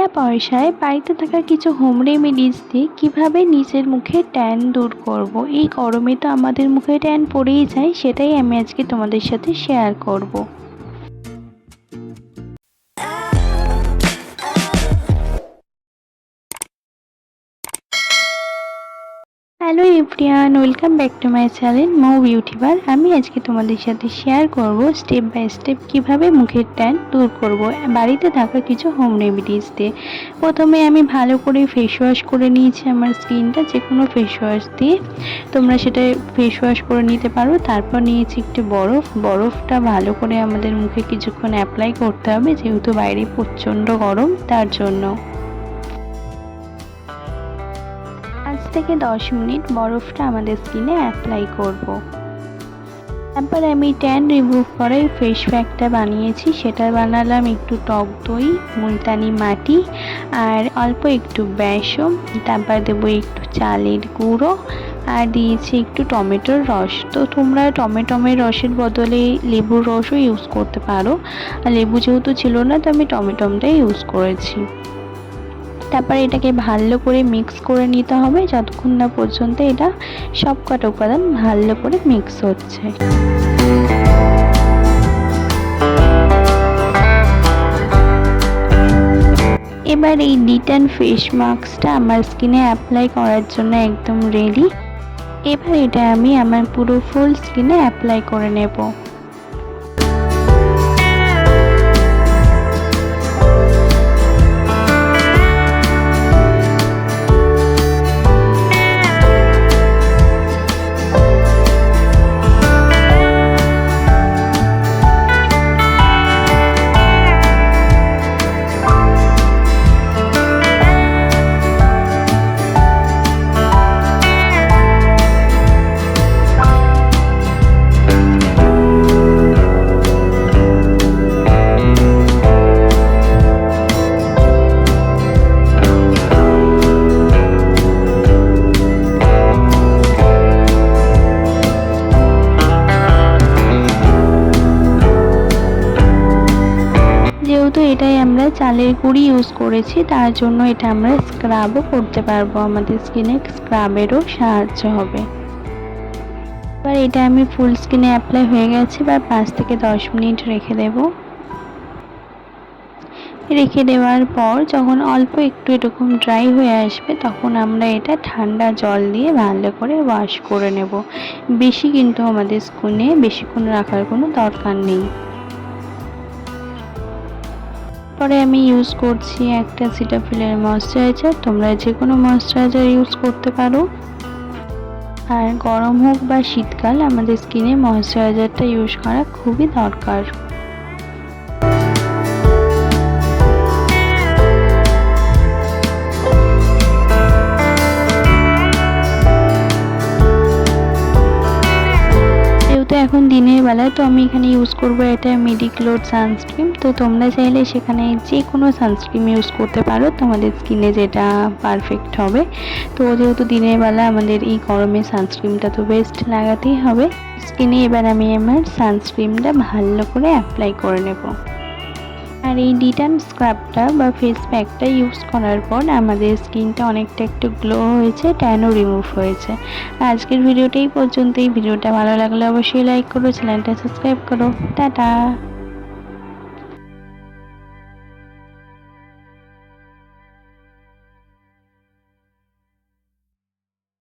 বিনা পয়সায় বাড়িতে থাকা কিছু হোম রেমেডিস দিয়ে কীভাবে নিজের মুখে ট্যান দূর করব। এই গরমে তো আমাদের মুখে ট্যান পড়েই যায়, সেটাই আমি আজকে তোমাদের সাথে শেয়ার করব। Hello everyone, welcome back to my channel Mou beauty bar আমি আজকে তোমাদের সাথে শেয়ার করব স্টেপ বাই স্টেপ কীভাবে মুখের ট্যান দূর করব। বাড়িতে থাকা কিছু হোম রেমেডিস দিয়ে প্রথমে আমি ভালো করে ফেস ওয়াশ করে নিয়েছি আমার স্কিনটা যে কোনো ফেস ওয়াশ দিয়ে। তোমরা সেটা ফেস ওয়াশ করে নিতে পারো। তারপর নিয়েছি একটু বরফ। বরফটা ভালো করে আমাদের মুখে কিছুক্ষণ অ্যাপ্লাই করতে হবে, যেহেতু বাইরে প্রচণ্ড গরম, তার জন্য। থেকে দশ মিনিট বরফটা আমাদের স্কিনে অ্যাপ্লাই করব। তারপর আমি ট্যান রিমুভ করে ফেস প্যাকটা বানিয়েছি, সেটা বানালাম একটু টক দই, মুলতানি মাটি আর অল্প একটু বেসম তারপর দেবো একটু চালের গুঁড়ো আর দিয়েছি একটু টমেটোর রস। তো তোমরা টমেটোমের রসের বদলে লেবুর রসও ইউজ করতে পারো। আর লেবু যেহেতু ছিল না, তো আমি টমেটোমটাই ইউজ করেছি। তারপর এটাকে ভালো করে মিক্স করে নিতে হবে যতক্ষণ না পর্যন্ত এটা সব কটা উপাদান ভালো করে মিক্স হচ্ছে। এবার এই ডিটান ফেস মাস্কটা আমার স্কিনে অ্যাপ্লাই করার জন্য একদম রেডি এবার এটা আমি আমার পুরো ফুল স্কিনে অ্যাপ্লাই করে নেব। যেহেতু এটাই আমরা চালের গুঁড়ি ইউজ করেছি। তার জন্য এটা আমরা স্ক্রাবও করতে পারব। আমাদের স্কিনে স্ক্রাবেরও সাহায্য হবে। এবার এটা আমি ফুল স্কিনে অ্যাপ্লাই হয়ে গেছে। এবার পাঁচ থেকে দশ মিনিট রেখে দেব। রেখে দেওয়ার পর যখন অল্প একটু এরকম ড্রাই হয়ে আসবে, তখন আমরা এটা ঠান্ডা জল দিয়ে ভালো করে ওয়াশ করে নেব। বেশি কিন্তু আমাদের স্কিনে বেশিক্ষণ রাখার কোনো দরকার নেই। পরে আমি ইউজ করছি একটা সিটাফিলের ময়শ্চারাইজার তোমরা যে কোনো ময়শ্চারাইজার ইউজ করতে পারো। আর গরম হোক বা শীতকাল, আমাদের স্কিনে ময়শ্চারাইজারটা ইউজ করা খুবই দরকার। এখন দিনের বেলা তো আমি এখানে ইউজ করব এটা মেডিক্লোড সানস্ক্রিন তো তোমরা চাইলে সেখানে যে কোনো সানস্ক্রিন ইউজ করতে পারো। তোমাদের স্কিনে যেটা পারফেক্ট হবে। তো যেহেতু দিনের বেলা আমাদের এই গরমে সানস্ক্রিনটা তো বেস্ট লাগাতেই হবে। স্কিনে এবার আমি আমার সানস্ক্রিনটা ভালো করে অ্যাপ্লাই করে নেব। আর এই ডিটান স্ক্রাবটা বা ফেস প্যাকটা ইউজ করার পর আমাদের স্কিনটা অনেকটা একটু গ্লো হয়েছে ট্যানও রিমুভ হয়েছে। আজকের ভিডিওটাই পর্যন্ত এই ভিডিওটা ভালো লাগলে অবশ্যই লাইক করো চ্যানেলটা সাবস্ক্রাইব করো। টাটা!